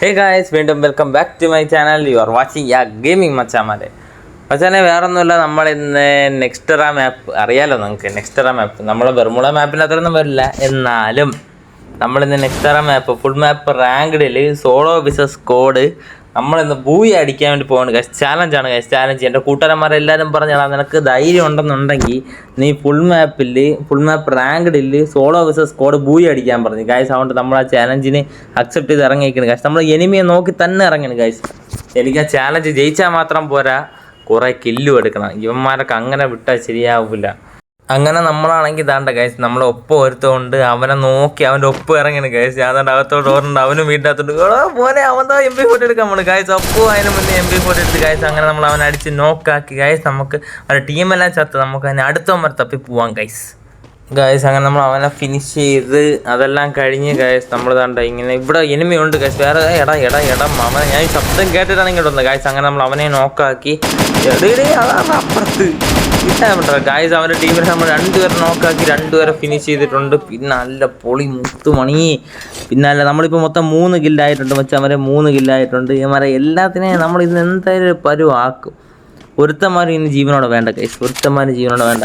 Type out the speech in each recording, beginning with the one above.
ഹേ guys വീണ്ടും welcome back to my channel you are watching ya gaming മച്ചാമാരെ മച്ചാനെ വേറൊന്നുമില്ല. നമ്മൾ ഇന്ന് നെക്സ്റ്ററ മാപ്പ് അറിയാലോ നിങ്ങൾക്ക്? നെക്സ്റ്ററ മാപ്പ് നമ്മൾ ബെർമുള മാപ്പിന്റെ അത്രയൊന്നും വരില്ല. എന്നാലും നമ്മളിന്ന് നെക്സ്റ്ററ മാപ്പ് ഫുൾ മാപ്പ് റാങ്ക്ഡിൽ സോളോ ബിസസ് കോഡ് നമ്മളിന്ന് ഭൂയി അടിക്കാൻ വേണ്ടി പോകണ്ട ഗൈസ് ചാലഞ്ചാണ് ഗൈസ് ചാലഞ്ച് എന്റെ കൂട്ടുകാരന്മാരെല്ലാവരും പറഞ്ഞാൽ നിനക്ക് ധൈര്യം ഉണ്ടെന്നുണ്ടെങ്കിൽ നീ ഫുൾ മാപ്പിൽ ഫുൾ മാപ്പ് റാങ്ക്ഡിൽ സോളോ വിസ സ്കോഡ് ഭൂയി അടിക്കാൻ പറഞ്ഞു. ഗൈസ് അതുകൊണ്ട് നമ്മൾ ആ ചാലഞ്ചിന് അക്സെപ്റ്റ് ചെയ്ത് ഇറങ്ങിയിരിക്കണം. ഗൈസ് നമ്മൾ എനിമിയെ നോക്കി തന്നെ ഇറങ്ങണം ഗൈസ് എനിക്ക് ആ ചാലഞ്ച് ജയിച്ചാൽ മാത്രം പോരാ കുറേ കില്ലും എടുക്കണം. ഇവന്മാരൊക്കെ അങ്ങനെ വിട്ടാൽ ശരിയാവില്ല അങ്ങനെ നമ്മളാണെങ്കിൽ ഇതാണ്ട ഗൈസ് നമ്മളെ ഒപ്പം ഒരുത്തോണ്ട് അവനെ നോക്കി അവന്റെ ഒപ്പ് ഇറങ്ങിയാണ് ഗൈസ് ഞാൻ അതുകൊണ്ട് അകത്തോട്ട് ഓർണ്ട് അവനും വീട്ടിനകത്തോട്ട് മോനെ അവൻ താ എം പി ഫോട്ടോ എടുക്കാൻ പോണു. ഗൈസ് ഒപ്പം അതിന് മുന്നേ എം പി ഫോട്ടോ എടുത്ത് ഗൈസ് അങ്ങനെ നമ്മൾ അവനെ അടിച്ച് നോക്കാക്കി ഗൈസ് നമുക്ക് അവരുടെ ടീമെല്ലാം ചത്ത്. നമുക്ക് അതിന് അടുത്ത വരെ തപ്പി പോവാം ഗൈസ് ഗൈസ് അങ്ങനെ നമ്മൾ അവനെ ഫിനിഷ് ചെയ്ത് അതെല്ലാം കഴിഞ്ഞ് ഗൈസ് നമ്മൾ കണ്ട ഇങ്ങനെ ഇവിടെ എനിമി ഉണ്ട് ഗൈസ് വേറെ എടാ എടാ എടാ അവനെ ഞാൻ ശബ്ദം കേട്ടിട്ടാണ് ഇങ്ങോട്ട് ഗൈസ് അങ്ങനെ നമ്മൾ അവനെ നോക്കാക്കി എടേ ഗായ്സ് അവന്റെ ടീമിൽ നമ്മൾ രണ്ടുപേരെ നോക്കാക്കി രണ്ടുപേരെ ഫിനിഷ് ചെയ്തിട്ടുണ്ട്. പിന്നെ നല്ല പൊളി മുത്തുമണി പിന്നല്ല നമ്മളിപ്പോൾ മൊത്തം മൂന്ന് കില്ലായിട്ടുണ്ട് മച്ചാൻ വരെ മൂന്ന് കില്ലായിട്ടുണ്ട് ഇവന്മാരെ എല്ലാത്തിനെയും നമ്മൾ ഇന്ന് എന്തായാലും പരുവാക്കും. ഒരുത്തന്മാരും ഇനി ജീവനോടെ വേണ്ട കൈസ് ഒരുത്തന്മാരും ജീവനോടെ വേണ്ട.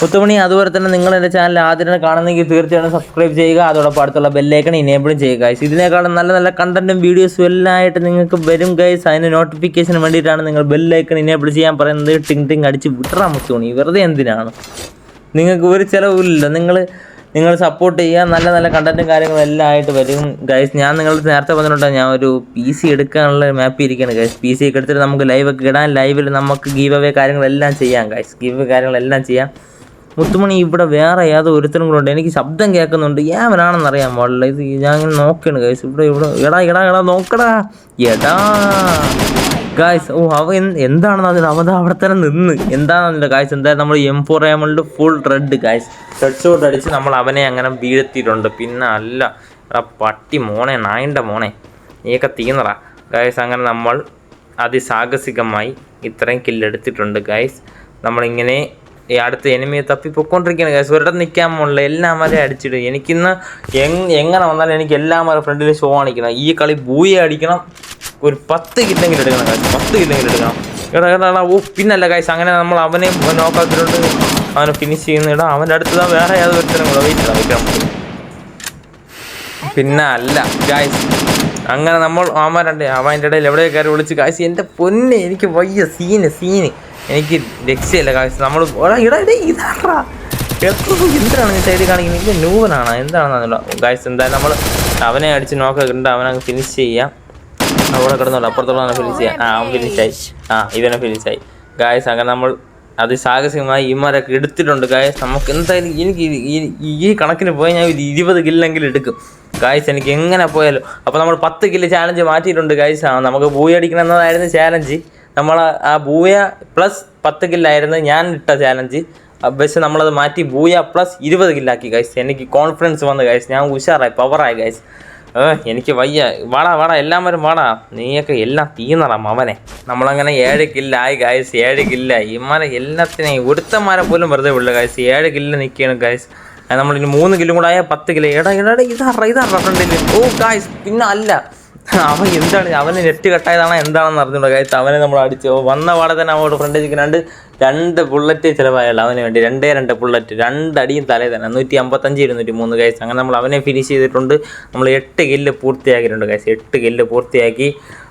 മുത്തുമണി അതുപോലെ തന്നെ നിങ്ങൾ എന്റെ ചാനൽ ആദ്യം കാണുന്നെങ്കിൽ തീർച്ചയായിട്ടും സബ്സ്ക്രൈബ് ചെയ്യുക. അതോടൊപ്പം അടുത്തുള്ള ബെല്ലേക്കൺ ഇനേബിളും ചെയ്യുക ഗൈസ് ഇതിനേക്കാളും നല്ല നല്ല കണ്ടന്റും വീഡിയോസും എല്ലാം ആയിട്ട് നിങ്ങൾക്ക് വരും ഗൈസ് അതിന് നോട്ടിഫിക്കേഷന് വേണ്ടിയിട്ടാണ് നിങ്ങൾ ബെല്ലേക്കൺ ഇനേബിൾ ചെയ്യാൻ പറയുന്നത്. ടിങ് ടിങ് അടിച്ച് വിട്ടറാ മുത്തുമണി. വെറുതെ എന്തിനാണ്? നിങ്ങൾക്ക് ഒരു ചിലവില്ല നിങ്ങൾ നിങ്ങൾ സപ്പോർട്ട് ചെയ്യുക. നല്ല നല്ല കണ്ടന്റും കാര്യങ്ങളും എല്ലാം ആയിട്ട് വരും ഗൈസ് ഞാൻ നിങ്ങൾ നേരത്തെ പറഞ്ഞിട്ടുണ്ട്. ഞാൻ ഒരു പി സി എടുക്കാനുള്ള മാപ്പ് ഇരിക്കുകയാണ് ഗൈസ് പി സി ഒക്കെ എടുത്തിട്ട് നമുക്ക് ലൈവ് ഒക്കെ ഇടാൻ ലൈവിൽ നമുക്ക് ഗീവ് അവേ കാര്യങ്ങളെല്ലാം ചെയ്യാം ഗൈസ് ഗീവ് കാര്യങ്ങളെല്ലാം ചെയ്യാം. മുത്തുമണി ഇവിടെ വേറെ ഏതോ ഒരുത്തരും കൂടെ ഉണ്ട്. എനിക്ക് ശബ്ദം കേൾക്കുന്നുണ്ട്. ഏവനാണെന്ന് അറിയാൻ പാടില്ല. ഇത് ഞാൻ ഇങ്ങനെ നോക്കുകയാണ് ഗൈസ് ഇവിടെ ഇവിടെ. എടാ എടാ എടാ നോക്കടാ. എടാ. ഗായ്സ് ഓ അവ എന്ത് എന്താണെന്ന് അതിൽ അവൻ ദാ അവിടെ തന്നെ നിന്ന്. എന്താണെന്നില്ല ഗായ്സ് എന്തായാലും നമ്മൾ M four amount full red guys red shot അടിച്ച് നമ്മൾ അവനെ അങ്ങനെ വീഴ്ത്തിയിട്ടുണ്ട്. പിന്നെ അല്ല എടാ പട്ടി മോനെ നായന്റെ മോണെ നീയൊക്കെ തീന്നറ ഗായ്സ് അങ്ങനെ നമ്മൾ അതിസാഹസികമായി ഇത്രയും കില്ലെടുത്തിട്ടുണ്ട് ഗായ്സ് നമ്മളിങ്ങനെ ഈ അടുത്ത എനിമിയെ തപ്പി പൊക്കോണ്ടിരിക്കുകയാണ് ഗൈസ് ഒരിടത്ത് നിൽക്കാൻ പോണില്ല. എല്ലാം വരെ അടിച്ചിടും. എനിക്കിന്ന് എങ് എങ്ങനെ വന്നാലും എനിക്ക് എല്ലാം വരെ ഫ്രണ്ടിൽ ഷോ കാണിക്കണം. ഈ കളി ബൂയെ അടിക്കണം. ഒരു പത്ത് കില്ലെങ്കിലും എടുക്കണം ഗൈസ് പത്ത് കില്ലെങ്കിലും എടുക്കണം. എടാ എടാ ഓ പിന്നല്ല ഗൈസ് അങ്ങനെ നമ്മൾ അവനെ നോക്കാത്തിട്ടുണ്ട് അവനെ ഫിനിഷ് ചെയ്യുന്ന ഇടാ. അവന്റെ അടുത്ത് വേറെ ഏത് ഒരുത്തരും കൂടെ വെയിറ്റ് വെയിറ്റ് പിന്നെ അല്ല ഗായ്സ് അങ്ങനെ നമ്മൾ ആമാരണ്ടേ അവന്റെ ഇടയിൽ എവിടെ കയറി വിളിച്ച് ഗായ്സ് എന്റെ പൊന്നെ എനിക്ക് വയ്യ സീന് സീന് എനിക്ക് രക്ഷയില്ല കാശ് നമ്മൾ ഇടാ ഇടേ എത്ര എന്തിനാണ് സൈഡിൽ കാണിക്കുന്നത്. നൂവനാണ് എന്താണെന്നല്ലോ കാശ് എന്തായാലും നമ്മൾ അവനെ അടിച്ച് നോക്കുന്നുണ്ട് അവനെ ഫിനിഷ് ചെയ്യാം. അവിടെ കിടന്നല്ലോ അപ്പുറത്തുള്ള ഫിനിഷ് ചെയ്യാം. ആ അവൻ ഫിനിഷായി ആ ഇവനെ ഫിനിഷായി ഗായസ് അങ്ങനെ നമ്മൾ അതിസാഹസികമായി ഇമാരൊക്കെ എടുത്തിട്ടുണ്ട്. ഗായസ് നമുക്ക് എന്തായാലും എനിക്ക് ഈ- ഈ- ഈ കണക്കിന് പോയാൽ ഞാൻ ഒരു ഇരുപത് കില്ലെങ്കിലും എടുക്കും. ഗായ്സ് എനിക്ക് എങ്ങനെ പോയാലും. അപ്പോൾ നമ്മൾ പത്ത് കില്ല് ചാലഞ്ച് മാറ്റിയിട്ടുണ്ട് ഗായ്സ് നമുക്ക് പോയി അടിക്കണം എന്നതായിരുന്നു ചാലഞ്ച് നമ്മൾ ആ ബൂയ പ്ലസ് പത്ത് കില്ലായിരുന്നു ഞാൻ ഇട്ട ചാലഞ്ച് പക്ഷെ നമ്മളത് മാറ്റി ബൂയ പ്ലസ് ഇരുപത് കില്ലാക്കി ഗൈസ് എനിക്ക് കോൺഫിഡൻസ് വന്ന് കഴിച്ചു ഞാൻ ഉഷാറായി പവറായി ഏ എനിക്ക് വയ്യ. വാടാ വാടാ എല്ലാവരും വാടാ. നീയൊക്കെ എല്ലാം തീന്നറാം മവനെ. നമ്മളങ്ങനെ ഏഴ് കില്ലായി ഗായ്സ് ഏഴ് കില്ലായി ഇമാരെ എല്ലാത്തിനെയും ഒരുത്തന്മാരെ പോലും വെറുതെ വിടില്ല ഗായ്സ് ഏഴ് കില്ല് നിൽക്കുകയാണ് ഗായ്സ് നമ്മളിനി മൂന്ന് കിലും കൂടെ ആയാൽ പത്ത് കിലോ എടാ എടാ ഇതാറ ഇതാ ഇതാ ഫ്രണ്ടിൽ ഓ ഗായ്സ് പിന്നെ അല്ല അവൻ എന്താണ്? അവന് നെറ്റ് കട്ടായതാണോ എന്താണെന്ന് അറിഞ്ഞൂടാ ഗായ്സ് അവനെ നമ്മൾ അടിച്ചു. വന്ന പാടെ തന്നെ അവനോട് ഫ്രണ്ട് രണ്ട് രണ്ട് ബുള്ളറ്റ് ചിലവായുള്ള അവന് വേണ്ടി. രണ്ടേ രണ്ട് ബുള്ളറ്റ് രണ്ടടിയും തലേ തന്നെ. നൂറ്റി അമ്പത്തഞ്ച് ഇരുന്നൂറ്റി മൂന്ന് കൈസ് അങ്ങനെ നമ്മൾ അവനെ ഫിനിഷ് ചെയ്തിട്ടുണ്ട്. നമ്മൾ എട്ട് കില്ല് പൂർത്തിയാക്കിയിട്ടുണ്ട് കൈസ് എട്ട് കില്ല് പൂർത്തിയാക്കി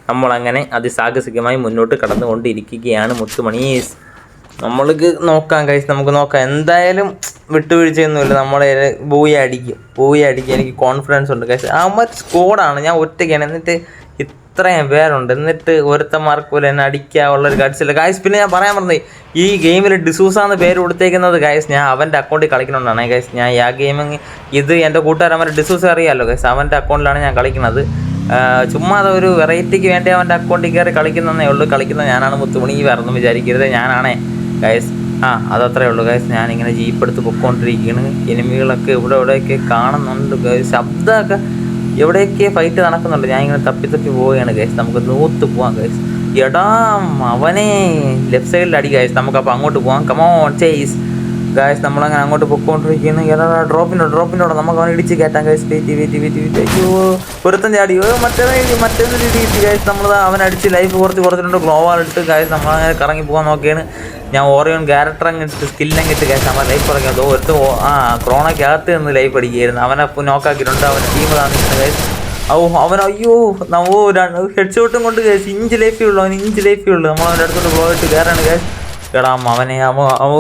നമ്മളങ്ങനെ അതിസാഹസികമായി മുന്നോട്ട് കടന്നുകൊണ്ടിരിക്കുകയാണ് മുത്തുമണീസ് നമ്മൾക്ക് നോക്കാം കൈസ് നമുക്ക് നോക്കാം. എന്തായാലും വിട്ടുവീഴ്ചയൊന്നുമില്ല. നമ്മളെ ബോയി അടിക്കും. ബോയി അടിക്കും എനിക്ക് കോൺഫിഡൻസ് ഉണ്ട്. കൈസ് അവന്മാർ സ്കോഡാണ് ഞാൻ ഒറ്റയ്ക്കാണ്. എന്നിട്ട് ഇത്രയും പേരുണ്ട്. എന്നിട്ട് ഒരുത്തന്മാർക്ക് പോലും എന്നെ അടിക്കാനുള്ള ഒരു ഗഡ്സില്ല ഗായ്സ് പിന്നെ ഞാൻ പറയാൻ പറഞ്ഞത് ഈ ഗെയിമിൽ ഡിസൂസാന്ന് പേര് കൊടുത്തേക്കുന്നത് ഗായ്സ് ഞാൻ അവന്റെ അക്കൗണ്ടിൽ കളിക്കണമെന്നാണ് ഗായ്സ് ഞാൻ ആ ഗെയിമിങ് ഇത് എന്റെ കൂട്ടുകാരന്മാർ ഡിസൂസ് അറിയാമല്ലോ ഗൈസ് അവന്റെ അക്കൗണ്ടിലാണ് ഞാൻ കളിക്കുന്നത്. ചുമ്മാ ഒരു വെറൈറ്റിക്ക് വേണ്ടി അവന്റെ അക്കൗണ്ടിൽ കയറി കളിക്കുന്നതേ ഉള്ളൂ. കളിക്കുന്ന ഞാനാണ് മുത്തുമണി. വേറൊന്നും വിചാരിക്കരുത്. ഞാനാണേ. ഗൈസ് ആ അതത്രേ ഉള്ളൂ ഗൈസ് ഞാനിങ്ങനെ ജീപ്പ് എടുത്ത് പൊക്കോണ്ടിരിക്കുകയാണ് എനിമികളൊക്കെ ഇവിടെ ഇവിടെയൊക്കെ കാണുന്നുണ്ട് ഗൈസ് ശബ്ദമൊക്കെ എവിടെയൊക്കെ ഫൈറ്റ് നടക്കുന്നുണ്ട്. ഞാൻ ഇങ്ങനെ തപ്പി തപ്പി പോവുകയാണ് ഗൈസ് നമുക്ക് നൂത്ത് പോവാം ഗൈസ് എടാ അവനെ. ലെഫ്റ്റ് സൈഡിൽ അടി ഗൈസ് നമുക്ക് അപ്പോൾ അങ്ങോട്ട് പോവാം. കമോൺ ചേസ് ഗായ്സ് നമ്മളങ്ങനെ അങ്ങോട്ട് പൊക്കോണ്ടിരിക്കുന്നു. ഏതാ ഡ്രോപ്പിനോട് ഡ്രോപ്പിനോട്. നമുക്ക് അവനെ ഇടിച്ച് കയറ്റാം guys wait wait wait wait അയ്യോ ചാടി. ഓ മറ്റേ മറ്റേ രീതി കിട്ടി ഗൈസ് നമ്മൾ അവൻ അടിച്ച് ലൈഫ് കുറച്ച് കുറച്ചിട്ടുണ്ട്. ഗ്ലോവാൾ ഇട്ട് ഗായ്സ് നമ്മളങ്ങനെ കറങ്ങി പോകാൻ നോക്കിയാണ്. ഞാൻ ഓറിയോൺ ക്യാരക്ടർ അങ്ങിട്ട് സ്കില്ലങ്ങ് ഇട്ട് ഗായ്സ് അവൻ ലൈഫ് കുറയ്ക്കാം അതോ ഒരുത്ത് ആ ക്രോണയ്ക്ക് അകത്ത് നിന്ന് ലൈഫ് അടിക്കുകയായിരുന്നു. അവനെ നോക്കാക്കിയിട്ടുണ്ട് അവൻ ടീം താമസിക്കുന്നത് ഗായ്സ് ഓ അവൻ അയ്യോ നമ്മോ ഹെഡ് ഷോട്ടും കൊണ്ട് ഗൈസ് ഇഞ്ച് ലൈഫേ ഉള്ളൂ. അവൻ ഇഞ്ച് ലൈഫേ ഉള്ളൂ. നമ്മൾ അവന്റെ അടുത്തോട്ട് പോയിട്ട് ഇട്ട് കയറാണ് ഗൈസ് എടാ അവനെ അവ അവ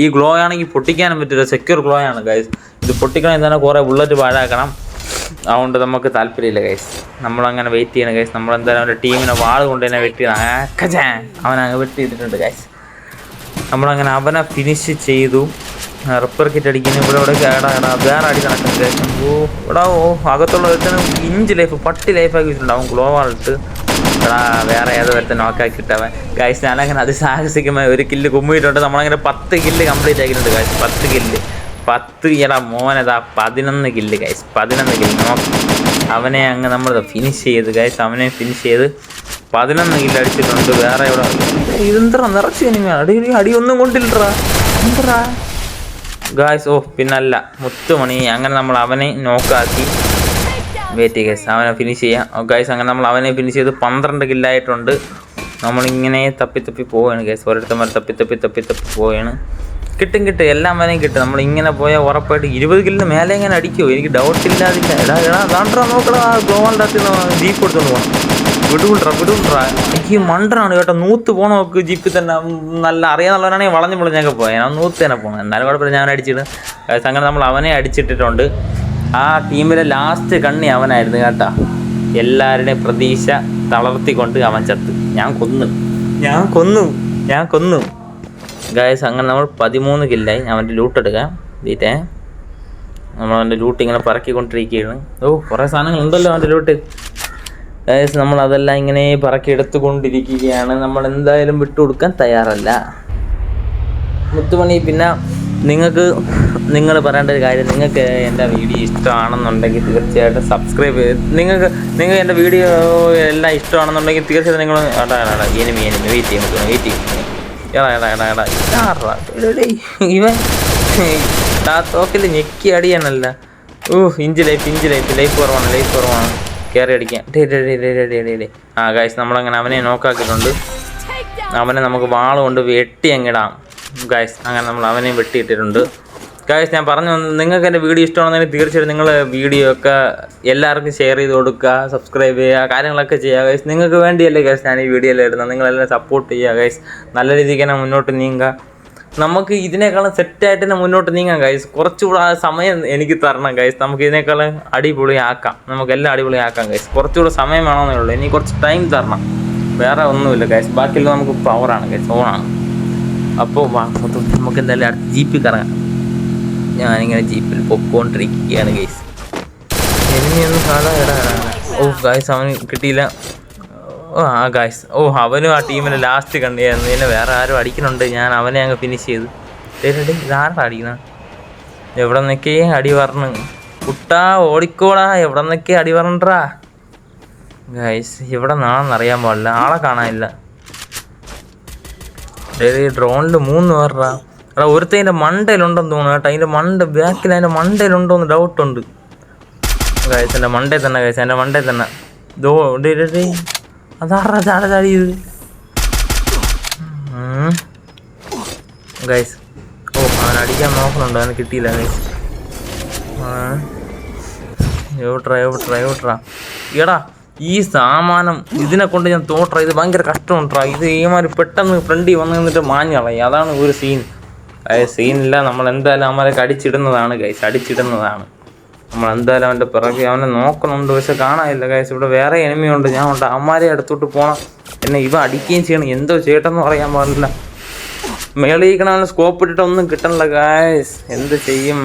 ഈ ഗ്ലോ ആണെങ്കിൽ പൊട്ടിക്കാനും പറ്റില്ല. സെക്യൂർ ഗ്ലോ ആണ് ഗൈസ് ഇത് പൊട്ടിക്കണമെങ്കിൽ തന്നെ കുറേ ബുള്ളറ്റ് പാഴാക്കണം. അതുകൊണ്ട് നമുക്ക് താല്പര്യമില്ല ഗൈസ് നമ്മളങ്ങനെ വെയിറ്റ് ചെയ്യണം ഗൈസ് നമ്മളെന്തായാലും അവന്റെ ടീമിനെ വാൾ കൊണ്ട് തന്നെ വെട്ടി അവനങ്ങ് വെട്ടി ചെയ്തിട്ടുണ്ട് ഗൈസ് നമ്മളങ്ങനെ അവനെ ഫിനിഷ് ചെയ്തു. റിപ്പർ കിറ്റ് അടിക്കുന്നു. ഇവിടെ ഇവിടെ കേടാ കേടാ വേറെ അടി നടക്കുന്നു ഗൈസ് ഓ ഇവിടെ ഓ അകത്തുള്ള ഇഞ്ച് ലൈഫ് പട്ടി ലൈഫാക്കി വെച്ചിട്ടുണ്ട്. അവൻ ഗ്ലോ എടാ വേറെ ഏതോ നോക്കാക്കി നോക്കാക്കിട്ടവൻ ഗൈസ് ഞാനങ്ങനെ അതിസാഹസികമായി ഒരു കില്ല് കുമ്മിയിട്ടുണ്ട്. നമ്മളങ്ങനെ പത്ത് കില്ല് കംപ്ലീറ്റ് ആക്കിയിട്ടുണ്ട് ഗൈസ് പത്ത് കില്ല് പത്ത് ഇട മോനതാ പതിനൊന്ന് കില്ല് ഗൈസ് പതിനൊന്ന് കില്ല് നോക്ക് അവനെ അങ്ങ് നമ്മൾ ഫിനിഷ് ചെയ്ത് ഗൈസ് അവനെ ഫിനിഷ് ചെയ്ത് പതിനൊന്ന് കില്ല് അടിച്ചിട്ടുണ്ട്. വേറെ ഇവിടെ ഇതെന്തറ നിറച്ച് അടി അടി ഒന്നും കൊണ്ടില്ലടാ. എന്തറാ ഗായ്സ് ഓ പിന്നല്ല. മുത്തുമണി. അങ്ങനെ നമ്മൾ അവനെ നോക്കാക്കി വെയിറ്റ് ഗൈസ് അവനെ ഫിനിഷ് ചെയ്യാം. ഗൈസ് അങ്ങനെ നമ്മൾ അവനെ ഫിനിഷ് ചെയ്ത് പന്ത്രണ്ട് കില്ലായിട്ടുണ്ട് നമ്മളിങ്ങനെ തപ്പി തപ്പി പോവുകയാണ് ഗൈസ് വരെ തപ്പി തപ്പി തപ്പി തപ്പി പോവുകയാണ് കിട്ടും കിട്ടും. എല്ലാം വരെയും കിട്ടും. നമ്മൾ ഇങ്ങനെ പോയാൽ ഉറപ്പായിട്ട് ഇരുപത് കില്ലിന് മേലെ ഇങ്ങനെ അടിക്കുമോ എനിക്ക് ഡൗട്ട് ഇല്ലാതില്ല. എടാ എടാ ദാണ്ട്രാ നോക്കടാ. ആ ഗ്ലോവാളിന്റെ അകത്ത് ജീപ്പ് എടുത്തോണ്ട് പോകണം വിടുവിട്രാ വിടുവിട്രാ എനിക്ക് മണ്ടനാണ് കേട്ടോ. നൂത്ത് പോണ നോക്ക് ജീപ്പിൽ തന്നെ. നല്ല അറിയാന്നുള്ളവനാണെങ്കിൽ വളഞ്ഞു പൊളിഞ്ഞൊക്കെ പോയാൽ നൂത്ത് തന്നെ പോകണം എന്നാലും കുഴപ്പമില്ല. ഞാൻ അടിച്ചിട്ട് അങ്ങനെ നമ്മൾ അവനെ അടിച്ചിട്ടിട്ടുണ്ട്. ആ ടീമിലെ ലാസ്റ്റ് കണ്ണി അവനായിരുന്നു കേട്ടാ. എല്ലാവരുടെയും പ്രതീക്ഷ തളർത്തിക്കൊണ്ട് അവൻ ചത്ത്. ഞാൻ കൊന്നു. ഞാൻ കൊന്നു. ഞാൻ കൊന്നു. ഗായസ് അങ്ങനെ നമ്മൾ പതിമൂന്ന് കില്ലായി അവന്റെ ലൂട്ട് എടുക്കാം. വീട്ടേ നമ്മൾ അവന്റെ ലൂട്ട് ഇങ്ങനെ പറക്കിക്കൊണ്ടിരിക്കുകയാണ്. ഓ കുറേ സാധനങ്ങളുണ്ടല്ലോ അവന്റെ ലൂട്ട് ഗായസ് നമ്മൾ അതെല്ലാം ഇങ്ങനെ പറക്കി എടുത്തുകൊണ്ടിരിക്കുകയാണ്. നമ്മൾ എന്തായാലും വിട്ടുകൊടുക്കാൻ തയ്യാറല്ല. മുത്തുമണി പിന്നെ നിങ്ങൾക്ക് നിങ്ങൾ പറയേണ്ട ഒരു കാര്യം നിങ്ങൾക്ക് എന്റെ വീഡിയോ ഇഷ്ടമാണെന്നുണ്ടെങ്കിൽ തീർച്ചയായിട്ടും സബ്സ്ക്രൈബ് ചെയ്ത് നിങ്ങൾക്ക് നിങ്ങൾ എന്റെ വീഡിയോ എല്ലാം ഇഷ്ടമാണെന്നുണ്ടെങ്കിൽ തീർച്ചയായിട്ടും നിങ്ങൾ എടാ എടാ എനിമി എനിമി വെയിറ്റ് ചെയ്യും വെയിറ്റ് ചെയ്യും എടാ എടാ എടാ എടാ? എടാ, ഇവൻ ആ തോക്കിൽ ഞെക്കി അടിയാനല്ല. ഓ inch life inch life life കുറവാണ് ലൈഫ് കുറവാണ്. കയറി അടിക്കാൻ. ഡേ ആ ഗായ്സ് നമ്മളങ്ങനെ അവനെ നോക്കാക്കിയിട്ടുണ്ട് അവനെ നമുക്ക് വാളുകൊണ്ട് കൊണ്ട് വെട്ടി അങ്ങിടാം ഗായ്സ് അങ്ങനെ നമ്മൾ അവനെയും വെട്ടിയിട്ടിട്ടുണ്ട്. ഗായ്സ് ഞാൻ പറഞ്ഞു നിങ്ങൾക്ക് എന്റെ വീഡിയോ ഇഷ്ടമാണെന്നുണ്ടെങ്കിൽ തീർച്ചയായിട്ടും നിങ്ങൾ വീഡിയോ ഒക്കെ എല്ലാവർക്കും ഷെയർ ചെയ്ത് കൊടുക്കുക സബ്സ്ക്രൈബ് ചെയ്യുക കാര്യങ്ങളൊക്കെ ചെയ്യുക. ഗൈസ് നിങ്ങൾക്ക് വേണ്ടിയല്ലേ ഗൈസ് ഞാൻ ഈ വീഡിയോ എല്ലാം ഇടുന്നത്? നിങ്ങളെല്ലാം സപ്പോർട്ട് ചെയ്യുക ഗൈസ് നല്ല രീതിക്ക് തന്നെ മുന്നോട്ട് നീങ്ങുക. നമുക്ക് ഇതിനേക്കാളും സെറ്റായിട്ട് തന്നെ മുന്നോട്ട് നീങ്ങാം ഗൈസ് കുറച്ചുകൂടെ ആ സമയം എനിക്ക് തരണം ഗൈസ് നമുക്ക് ഇതിനേക്കാളും അടിപൊളിയാക്കാം. നമുക്ക് എല്ലാം അടിപൊളിയാക്കാം ഗൈസ് കുറച്ചുകൂടെ സമയം വേണമെന്നേ ഉള്ളൂ. ഇനി കുറച്ച് ടൈം തരണം. വേറെ ഒന്നുമില്ല ഗൈസ് ബാക്കിയുള്ള നമുക്ക് പവറാണ് ഗൈസ് ഓണാണ് അപ്പോൾ നമുക്ക് എന്തായാലും ജീപ്പിൽ കറങ്ങാം. ഞാനിങ്ങനെ ജീപ്പിൽ പൊക്കോണ്ടിരിക്കുകയാണ് ഗൈസ് കാണാൻ ഇടാ ഓ ഗായ്സ് അവന് കിട്ടിയില്ല. ഓ ആ ഗായ്സ് ഓ അവനും ആ ടീമിനെ ലാസ്റ്റ് കണ്ടിരുന്നു എന്നെ വേറെ ആരും അടിക്കുന്നുണ്ട്. ഞാൻ അവനെ അങ്ങ് ഫിനിഷ് ചെയ്തു. ഇതാരാ അടിക്കുന്ന? എവിടെ നിന്നൊക്കെ അടി പറഞ്ഞു കുട്ടാ ഓടിക്കോടാ. എവിടെ നിന്നൊക്കെ അടി പറഞ്ഞാ ഗൈസ് ഇവിടെ നാണെന്നറിയാൻ പാടില്ല. ആളെ കാണാനില്ല. ഡ്രോണിൽ മൂന്ന് പേരുടെ എടാ ഒരുത്തതിന്റെ മണ്ടയിലുണ്ടെന്ന് തോന്നുന്നു കേട്ടോ. അതിന്റെ മണ്ട ബാക്കിൽ അതിന്റെ മണ്ടയിലുണ്ടോ എന്ന് ഡൗട്ടുണ്ട്. കഴിച്ച എന്റെ മണ്ടേ തന്നെ കഴിച്ച എന്റെ മണ്ടേ തന്നെ. ദോ ഡേ അതാറാ ചാട ചാടിയത് ഗൈസ് ഓ അവൻ അടിക്കാൻ നോക്കുന്നുണ്ടോ. അവന് കിട്ടിയില്ല ഗൈസ് എവിട്രാ എവിട്രാ എവിട്രാ എടാ ഈ സാമാനം ഇതിനെ കൊണ്ട് ഞാൻ തോട്ടറ. ഇത് ഭയങ്കര കഷ്ടമുണ്ടാ ഇത് ഈമാര് പെട്ടെന്ന് ഫ്രണ്ടിൽ വന്ന് നിന്നിട്ട് മാഞ്ഞു കളയും. അതാണ് ഒരു സീൻ അതായത് സീനില്ല നമ്മൾ എന്തായാലും അവന്മാരൊക്കെ കടിച്ചിടുന്നതാണ് ഗൈസ് അടിച്ചിടുന്നതാണ്. നമ്മൾ എന്തായാലും അവന്റെ പിറകെ അവനെ നോക്കുന്നുണ്ട്. പക്ഷെ കാണാനില്ല ഗൈസ് ഇവിടെ വേറെ എനിമിയുണ്ട് ഞാൻ ഉണ്ട്. അവന്മാരെ അടുത്തോട്ട് പോകണം എന്നെ ഇവ അടിക്കുകയും ചെയ്യണം. എന്തോ ചേട്ടെന്ന് പറയാൻ പാടില്ല. മേളിക്കണവന് സ്കോപ്പ് ഇട്ടിട്ട് ഒന്നും കിട്ടണില്ല ഗായസ് എന്ത് ചെയ്യും.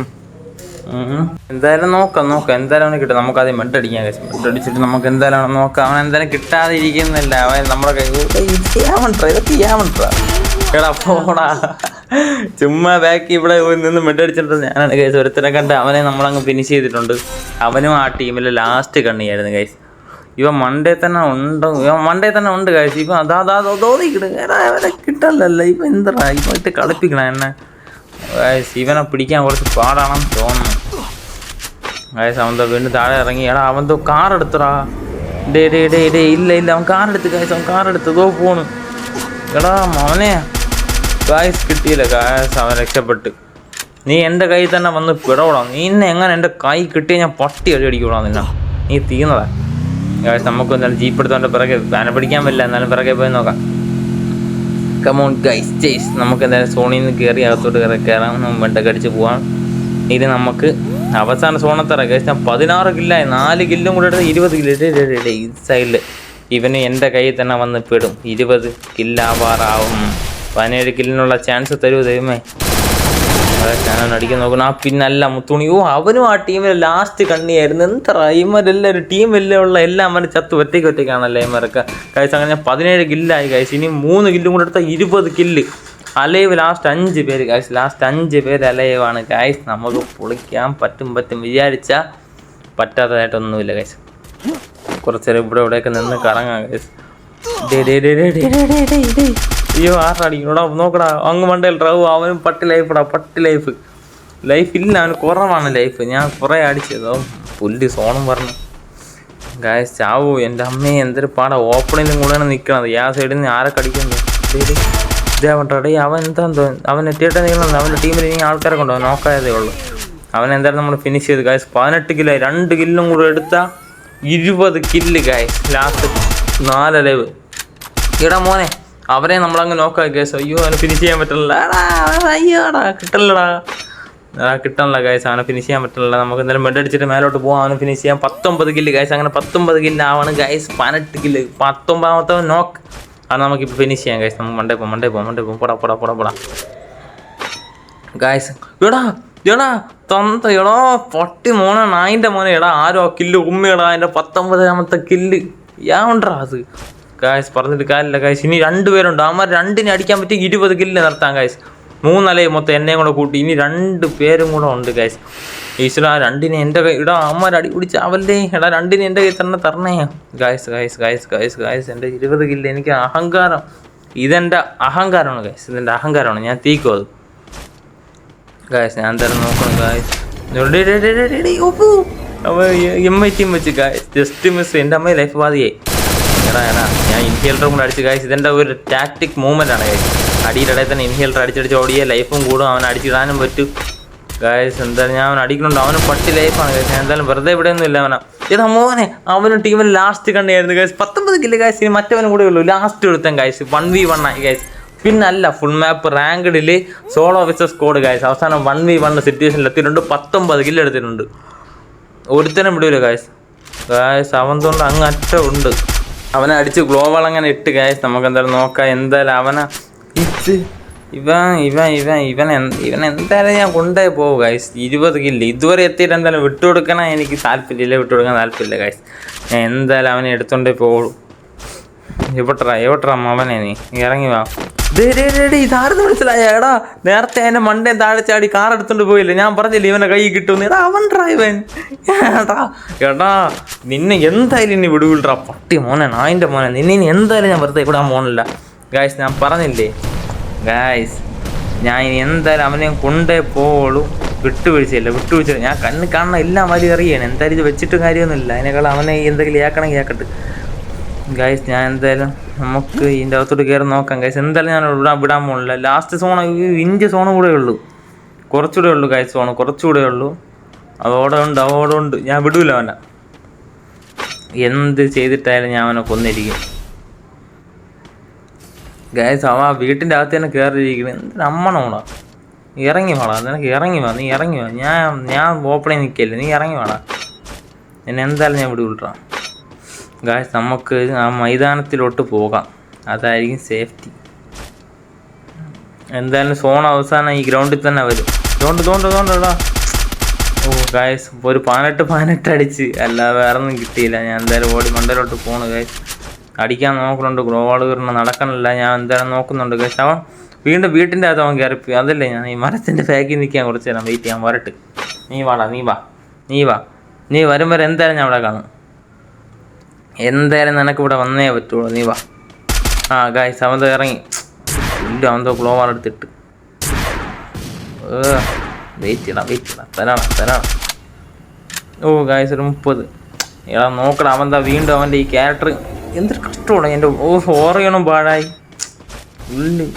എന്തായാലും നോക്കാം നോക്കാം. എന്തായാലും കിട്ടും. നമുക്ക് ആദ്യം അടിക്കാം ഗൈസ് മെഡ് അടിച്ചിട്ട് നമുക്ക് എന്തായാലും നോക്കാം. അവൻ എന്തായാലും കിട്ടാതിരിക്കുന്നില്ല. അവൻ നമ്മുടെ കൈ എടാ പോടാ. ചുമ്മാ ബാക്കി ഇവിടെ നിന്ന് മെഡ് അടിച്ചിട്ട് ഞാനാണ് കേസ് ഒരുത്തനെ കണ്ട് അവനെ നമ്മളങ്ങ് ഫിനിഷ് ചെയ്തിട്ടുണ്ട്. അവനും ആ ടീമിലെ ലാസ്റ്റ് കണ്ണിയായിരുന്നു കേസ് ഇവ മൺഡേ തന്നെ ഉണ്ട്. ഇവ മൺഡേ തന്നെ ഉണ്ട് കഴിച്ചു ഇപ്പം അതാ അതാ തോന്നിക്കിട് അവനെ കിട്ടല്ലല്ലോ. ഇപ്പം എന്താ ഇപ്പം ഇട്ട് കളിപ്പിക്കണം എന്നെ. ഇവനെ പിടിക്കാൻ കുറച്ച് പാടാണെന്ന് തോന്നുന്നു ഗായസ് അവൻ വീണ്ടും താഴെ ഇറങ്ങി എടാ അവൻ തോ കാർ എടുത്തടാ ഡേ ഡേ ഡേ ഡേ ഇല്ല ഇല്ല അവൻ കാർ എടുത്ത് ഗായസ് അവൻ കാർ എടുത്ത് തോ പോണ് എടാ മോനെ ഗായസ് കിട്ടിയില്ല ഗായസ് അവൻ രക്ഷപ്പെട്ട് നീ എന്റെ കയ്യിൽ തന്നെ വന്ന് പിടപെടാം നീ എന്നെ എങ്ങനെ എന്റെ കൈ കിട്ടിയ ഞാൻ പട്ടി അടി അടിക്കൂടാ നിന്നെ നീ തീർന്നതാ ഗായസ് നമുക്ക് എന്തായാലും ജീപ്പ് എടുത്തോണ്ട് പിറകെ ആന പിടിക്കാൻ പറ്റില്ല എന്നാലും പിറകെ പോയി നോക്കാം കമോൺ ഗൈസ് ചേസ് നമുക്ക് എന്തായാലും സോണിൽ നിന്ന് കയറി അകത്തോട്ട് കയറി കയറാം വെണ്ടൊക്കെ അടിച്ച് പോവാം. ഇത് നമുക്ക് അവസാന സോണത്തറ. ഗൈസ് ഞാൻ പതിനാറ് കില്ലായി നാല് കില്ലും കൂടെ എടുത്ത് ഇരുപത് കില്ല്. ഈ സൈഡിൽ ഇവന് എന്റെ കയ്യിൽ തന്നെ വന്ന് പെടും. ഇരുപത് കില്ലാവാറാവും പതിനേഴ് കില്ലിനുള്ള ചാൻസ് തരൂ ദൈവമേ. ഞാൻ അടിക്കാൻ നോക്കണം ആ പിന്നല്ല മുത്തുണി. ഓ അവനും ആ ടീമിലെ ലാസ്റ്റ് കണ്ണിയായിരുന്നു. എന്താ ടീം ടീമിലെ ഉള്ള എല്ലാം അവനെ ചത്ത് ഒറ്റയ്ക്ക് ഒറ്റയ്ക്കാണല്ലേ ഇവരൊക്കെ കൈസ് അങ്ങനെ പതിനേഴ് കില്ലായി കൈസ് ഇനി മൂന്ന് കില്ലും കൂടെ എടുത്താൽ ഇരുപത് കില്ല് അലൈവ് ലാസ്റ്റ് അഞ്ച് പേര് കായ്സ് ലാസ്റ്റ് അഞ്ച് പേര് അലൈവാണ് കായ്സ് നമുക്ക് പൊളിക്കാൻ പറ്റും പറ്റും. വിചാരിച്ചാൽ പറ്റാത്തതായിട്ടൊന്നുമില്ല കൈസ് കുറച്ചേരം ഇവിടെ ഇവിടെയൊക്കെ നിന്ന് കറങ്ങാം കായ്സ് ഡേ ഡേ. ഡേ ഡേ ഡേ ഡേ ഡേ. അയ്യോ ആറടിക്കണോടാ നോക്കടാ. അങ്ങ് മണ്ടയിൽ ഓ അവനും പട്ടി ലൈഫടാ പട്ടി ലൈഫ് ലൈഫ് ഇല്ല അവന് കുറവാണ് ലൈഫ് ഞാൻ കുറേ അടിച്ചതോ. പുല്ലി സോണം പറഞ്ഞു. ഗായസ് ചാവോ എന്റെ അമ്മയെ എന്തൊരു പാടാ. ഓപ്പണിലും കൂടെയാണ് നിൽക്കണത് ആ സൈഡിൽ നിന്ന് ആരൊക്കെ അടിക്കുന്നത് ഇതേവട്ടെ അവൻ എന്താ അവൻ എത്തിയിട്ട് നിൽക്കുന്നത് അവന്റെ ടീമിൽ ഇനി ആൾക്കാരെ കൊണ്ടുപോകാൻ നോക്കായതേ ഉള്ളൂ. അവൻ എന്തായാലും നമ്മൾ ഫിനിഷ് ചെയ്ത്. ഗായസ് പതിനെട്ട് കിലോ രണ്ട് കില്ലും കൂടെ എടുത്താൽ ഇരുപത് കില്ല് ഗായസ് ലാസ്റ്റ് നാല് എടാ മോനെ. അവരെ നമ്മളങ്ങ് നോക്കാം ഗൈസ് അയ്യോ അവനെ ഫിനിഷ് ചെയ്യാൻ പറ്റില്ല അയ്യോടാ കിട്ടല്ലടാ. കിട്ടണില്ല ഗൈസ് അവനെ ഫിനിഷ് ചെയ്യാൻ പറ്റില്ല നമുക്ക് എന്തായാലും ബെഡ് അടിച്ചിട്ട് മേലോട്ട് പോകാം അവനെ ഫിനിഷ് ചെയ്യാൻ പത്തൊമ്പത് കില്ല് ഗൈസ് അങ്ങനെ പത്തൊമ്പത് കില്ല് ആവാണ് ഗൈസ് പതിനെട്ട് കില്ല് പത്തൊമ്പതാമത്തെ നോക്ക് അത് നമുക്കിപ്പോൾ ഫിനിഷ് ചെയ്യാം ഗൈസ് നമുക്ക് മണ്ടേ പോകാം മണ്ടേ പോകാം മണ്ടേ പോകാം പോടാ പോടാ പോടാ പോടാ. ഗായ്സ് എടാ എടാ തൊന്ത എടാ പൊട്ടി മോനെ നായിന്റെ മോനെ. എടാ ആരോ കില്ല് ഉമ്മയടാ എന്റെ പത്തൊമ്പതാമത്തെ കില്ല് യാണ്ടാ അത്. ഗായ്സ് പറഞ്ഞിട്ട് കാര്യമില്ല ഗായ്സ് ഇനി രണ്ട് പേരുണ്ട് അവന്മാർ രണ്ടിനെ അടിക്കാൻ പറ്റി ഇരുപത് കില്ല് നിർത്താൻ ഗായ്സ് മൂന്നലയും മൊത്തം എന്നെയും കൂടെ കൂട്ടി ഇനി രണ്ട് പേരും കൂടെ ഉണ്ട് ഗായ്സ് ഈശ്വര രണ്ടിനെ എന്റെ കൈ ഇടാ അമ്മ അടി പിടിച്ച് അവല്ലേ? എടാ രണ്ടിനെ എന്റെ കൈ തന്നെ തരണേ. Guys guys guys guys guys എന്റെ ഇരുപത് കില്ല് എനിക്ക് അഹങ്കാരം. ഇതെന്റെ അഹങ്കാരമാണ് ഗായ്സ് ഇതെന്റെ അഹങ്കാരമാണ്. ഞാൻ തീക്കും അത്? ഗായ്സ് ഞാൻ തരം നോക്കണം ഗായ്സ് എം ഐ ടീം വെച്ച് ഗായ്സ് ജസ്റ്റ് മിസ് എന്റെ അമ്മ ലൈഫ് ബാധിയായി എടാ എടാ ഞാൻ ഇൻഹേലറും കൂടെ അടിച്ച് ഗായ്സ് ഇതെന്റെ ഒരു ടാക്ടിക് മൂവ്മെന്റ് ആണ് ഗായ്സ് അടിയിലിടയിൽ തന്നെ ഇൻഹേലർ അടിച്ചടിച്ച് ഓടിയ ലൈഫും കൂടും അവൻ അടിച്ചിടാനും പറ്റും. ഗായസ് എന്തായാലും ഞാൻ അവൻ അടിക്കുന്നുണ്ട് അവന് പട്ടി ലൈഫാണ് ഗായസ് എന്തായാലും വെറുതെ ഇവിടെ ഒന്നും ഇല്ല അവനാ. ഇത് മോനെ അവനും ടീമിൽ ലാസ്റ്റ് കണ്ടായിരുന്നു ഗായസ് പത്തൊമ്പത് കിലോ ഗായസ് ഇനി മറ്റവനും കൂടെ ഉള്ളൂ. ലാസ്റ്റ് എടുത്തൻ ഗായസ് വൺ വി വൺ ആയി ഗായ്സ് പിന്നല്ല ഫുൾ മാപ്പ് റാങ്ക്ഡിൽ സോളോ ഓഫീസർ സ്കോഡ് ഗായസ് അവസാനം വൺ വി വൺ സിറ്റുവേഷനിൽ എത്തിയിട്ടുണ്ട്. പത്തൊമ്പത് കില്ല് എടുത്തിട്ടുണ്ട്. ഒരുത്തനും വിടൂല ഗായസ് ഗായസ് അവൻ തോണ്ട് അങ്ങ് അറ്റ ഉണ്ട്. അവനെ അടിച്ച് ഗ്ലോബൾ അങ്ങനെ ഇട്ട് ഗായ്സ് നമുക്ക് എന്തായാലും നോക്കാം. എന്തായാലും അവനെ ഇച്ച്. ഇവൻ ഇവൻ ഇവൻ ഇവൻ ഇവൻ എന്തായാലും ഞാൻ കൊണ്ടേ പോകും ഗായ്സ് ഇരുപത് കില്ല് ഇതുവരെ എത്തിയിട്ട് എന്തായാലും വിട്ടുകൊടുക്കണ എനിക്ക് താല്പര്യമില്ല. വിട്ടുകൊടുക്കാൻ താല്പര്യമില്ല ഗായ്സ് ഞാൻ എന്തായാലും അവനെ എടുത്തോണ്ടേ പോകും എവിട്ടറ എവിട്ടറ അവനെ നീ ഇറങ്ങി വാ. ഇതാരെന്ന് മനസ്സിലായ? എടാ നേരത്തെ എന്നെ മണ്ടേ താഴെ ചാടി കാർ എടുത്തോണ്ട് പോയില്ലേ? ഞാൻ പറഞ്ഞില്ലേ ഇവനെ കൈ കിട്ടും അവൻ ഡ്രൈവൻ എടാ എടാ നിന്നെ എന്തായാലും ഇനി വിടുവിടാ പട്ടി മോനെ നായിന്റെ മോനെ നിന്നെ ഇനി എന്തായാലും ഞാൻ വെറുതെ വിടാൻ പോണില്ല. ഗായ്സ് ഞാൻ പറഞ്ഞില്ലേ? ഗായ്സ് ഞാൻ ഇനി എന്തായാലും അവനെ കൊണ്ടേ പോവുള്ളൂ. വിട്ടുവീഴ്ചയില്ല വിട്ടുവീഴ്ച ഞാൻ കണ്ണ് കാണുന്ന എല്ലാം വലിയ അറിയാണ് എന്തായാലും ഇത് വെച്ചിട്ട് കാര്യമൊന്നുമില്ല. അതിനേക്കാൾ അവനെ എന്തെങ്കിലും ഏക്കണമെങ്കിൽ ഏക്കട്ടെ ഗൈസ് ഞാൻ എന്തായാലും നമുക്ക് ഇതിന്റെ അകത്തോട്ട് കയറി നോക്കാം. ഗൈസ് എന്തായാലും ഞാൻ വിടാൻ വിടാൻ പോകുന്നില്ല ലാസ്റ്റ് സോൺ ഇഞ്ച് സോൺ കൂടെ ഉള്ളൂ. കുറച്ചുകൂടെ ഉള്ളൂ ഗൈസ് സോൺ കുറച്ചുകൂടെ ഉള്ളൂ. അതോടെ ഉണ്ട് അതോടെ ഉണ്ട്. ഞാൻ വിടൂല അവനെ. എന്ത് ചെയ്തിട്ടായാലും ഞാൻ അവനെ കൊന്നിരിക്കും. ഗൈസ് അവ വീട്ടിന്റെ അകത്ത് തന്നെ കയറിയിരിക്കുന്നത് എന്ത് അമ്മണോടാ ഇറങ്ങി വാടാ. നിനക്ക് ഇറങ്ങി വാ നീ ഇറങ്ങി വാ. ഞാൻ ഞാൻ ഓപ്പണിൽ നിൽക്കല്ലേ നീ ഇറങ്ങി വാടാ. എന്നെ എന്തായാലും ഞാൻ വിടൂട്ടാ ഗായ്സ് നമുക്ക് ആ മൈതാനത്തിലോട്ട് പോകാം. അതായിരിക്കും സേഫ്റ്റി എന്തായാലും സോൺ അവസാനം ഈ ഗ്രൗണ്ടിൽ തന്നെ വരും. തോണ്ട് തോണ്ട് തോണ്ടടാ ഓ ഗായ്സ് ഒരു പതിനെട്ട് പതിനെട്ട് അടിച്ച്. അല്ല വേറെ ഒന്നും കിട്ടിയില്ല. ഞാൻ എന്തായാലും ഓടി മണ്ടയിലോട്ട് പോണു ഗായ്സ് അടിക്കാൻ നോക്കുന്നുണ്ട്. ഗ്രോവാൾ കയറണ നടക്കണില്ല. ഞാൻ എന്തായാലും നോക്കുന്നുണ്ട് ഗായ്സ് അവൻ വീണ്ടും വീട്ടിന്റെ അകത്ത് അവൻ കയറിപ്പോയി. അതല്ലേ ഞാൻ ഈ മരത്തിന്റെ ബാക്കിൽ നിൽക്കാൻ കുറച്ച് നേരം വെയിറ്റ് ചെയ്യാൻ വരട്ട്. നീ വാടാ നീ വാ. നീ വാ. നീ വരും വരെ എന്തായാലും ഞാൻ അവിടെ കാണും. എന്തായാലും നിനക്ക് ഇവിടെ വന്നേ പറ്റുള്ളൂ. നീ വാ. ആ ഗായ്സ് അവൻ ഇറങ്ങി. ഇല്ല അവൻ ഗ്ലോവാൾ എടുത്തിട്ട്. വെയിറ്റ് ചെയ്യണം വെയിറ്റ് ചെയ്യണം തരാണ് തരാണ് ഓ ഗായ്സ് ഒരു മുപ്പത്. എടാ നോക്കണം അവൻ എന്താ വീണ്ടും അവന്റെ ഈ ക്യാരക്ടർ എന്തൊരു കഷ്ടമാണ് എന്റെ ഓ ഓറിയണം പാഴായി. ഉള്ളു.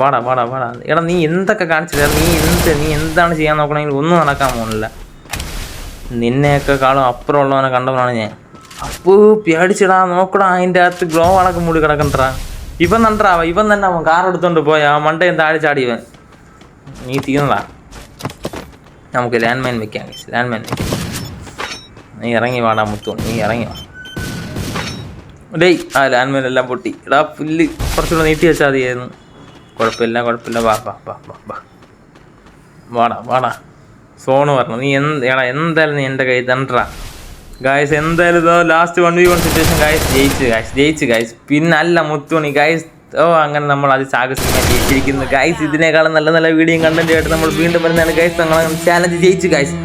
വാടാ വാടാ വാടാ. എടാ നീ എന്തൊക്കെ കാണിച്ചില്ല നീ എന്ത് നീ എന്താണ് ചെയ്യാൻ നോക്കണമെങ്കിൽ ഒന്നും നടക്കാൻ പോകുന്നില്ല. നിന്നെയൊക്കെ കാളും അപ്പുറമുള്ളവനെ കണ്ടവനാണ് ഞാൻ. അപ്പോ പേടിച്ചിടാ നോക്കടാ അതിന്റെ അകത്ത് ഗ്ലോ വളക്ക് മൂടി കിടക്കണ്ടാ ഇവൻ നണ്ടാ ഇവൻ തന്നെ അവൻ കാർ എടുത്തോണ്ട് പോയ ആ മണ്ടയും താഴെ ചാടി ഇവൻ. നീ തീർന്നതാ നമുക്ക് ലാൻഡ് മൈൻ വെക്കാം ലാൻഡ് മൈൻ വെക്കാം. നീ ഇറങ്ങി വാടാ മുത്തു. നീ ഇറങ്ങി വാ. ഡേയ് ആ ലാൻഡ് മൈൻ എല്ലാം പൊട്ടി. എടാ പുല്ല്. കുറച്ചുകൂടെ നീട്ടി വെച്ചാൽ മതിയായിരുന്നു. കുഴപ്പമില്ല കുഴപ്പമില്ല. വാ വാ വാ വാ വാ. വാടാ വാടാ. സോണ് പറഞ്ഞു നീ എന്ത് എടാ എന്തായാലും നീ എന്റെ കൈ തണ്ടാ ഗായ്സ് എന്തായാലും ഇതോ last one v one situation guys ജയിച്ചു ഗായ്സ് ജയിച്ചു ഗായ്സ് പിന്നെ അല്ല മുത്തുണി ഗായ്സ് ഓ അങ്ങനെ നമ്മൾ അത് സാഹസികമായി ജയിച്ചിരിക്കുന്നു. ഗായ്സ് ഇതിനേക്കാളും നല്ല നല്ല വീഡിയോ കണ്ടന്റ് ആയിട്ട് നമ്മൾ വീണ്ടും വരുന്നതാണ് ഗായ്സ് നമ്മൾ ചാലഞ്ച് ജയിച്ചു ഗായ്സ്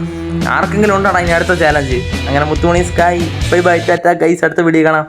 ആർക്കെങ്കിലും ഉണ്ടാണ് ഇനി അടുത്ത ചാലഞ്ച് അങ്ങനെ മുത്തുമണി sky bye bye tata guys അടുത്ത വീഡിയോ കാണാം.